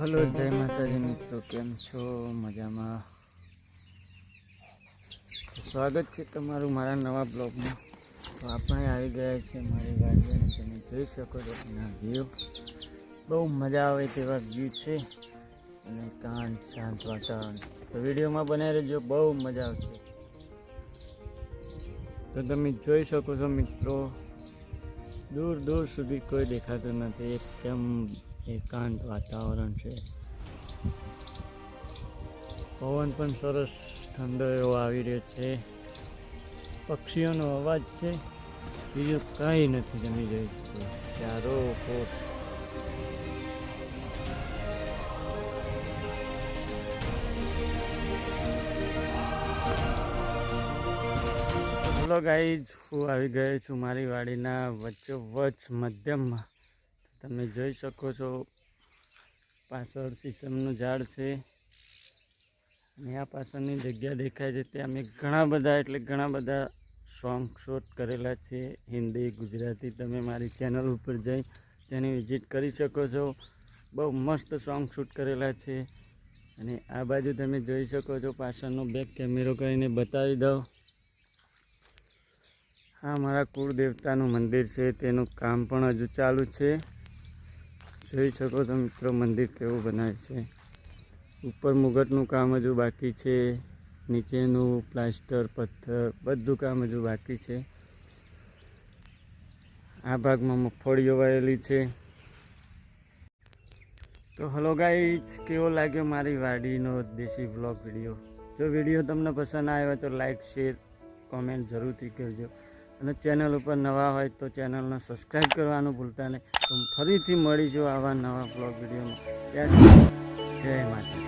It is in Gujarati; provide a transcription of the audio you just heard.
હલો, જય માતાજી મિત્રો, કેમ છો? મજામાં? સ્વાગત છે તમારું મારા નવા બ્લોગમાં. તો આપણે આવી ગયા છે મારી ગાડીઓને. તમે જોઈ શકો છો એના વ્યૂ બહુ મજા આવે તેવા વ્યૂ છે. અને કાંત શાંત વાતાવરણ. તો વિડીયોમાં બનાવી રહેજો, બહુ મજા આવશે. તો તમે જોઈ શકો છો મિત્રો, દૂર દૂર સુધી કોઈ દેખાતું નથી. એકદમ એકાંત વાતાવરણ છે. પવન પણ સરસ ઠંડો એવો આવી રહ્યો છે. પક્ષીઓનો અવાજ છે. બીજું કાંઈ નથી તમે જોઈ શકો ચારો કોટ હલો ગાઈઝ, હું આવી ગયો છું મારી વાડીના વચ્ચે વચ્ચ મધ્યમમાં. તમે જોઈ શકો છો, પાછળ સીસમનું ઝાડ છે. અને આ પાછળની જગ્યા દેખાય છે, ત્યાં અમે ઘણા બધા, એટલે ઘણા બધા સોંગ શોટ કરેલા છે. હિન્દી, ગુજરાતી, તમે મારી ચેનલ ઉપર જઈ તેની વિઝિટ કરી શકો છો. બહુ મસ્ત સોંગ શૂટ કરેલા છે. અને આ બાજુ તમે જોઈ શકો છો, પાછળનો બેક કેમેરો કરીને બતાવી દઉં. આ મારા કુળ દેવતાનું મંદિર છે, તેનું કામ પણ હજુ ચાલુ છે. જોઈ શકો છો મિત્રો મંદિર કેવું બનાવે છે. ઉપર મુગટનું કામ હજુ બાકી છે. નીચેનું પ્લાસ્ટર, પથ્થર, બધું કામ હજુ બાકી છે. આ ભાગમાં મગફળીઓ વાયેલી છે. તો હલો ગાઈઝ કેવો લાગ્યો મારી વાડીનો દેશી બ્લોગ વીડિયો જો વીડિયો તમને પસંદ આવ્યો તો લાઈક શેર કોમેન્ટ જરૂરથી કરજો. અને ચેનલ ઉપર નવા હોય તો ચેનલને સબસ્ક્રાઈબ કરવાનું ભૂલતા નહીં. તો ફરીથી મળીશું આવા નવા બ્લોગ વિડીયોમાં. ત્યાં જય માતા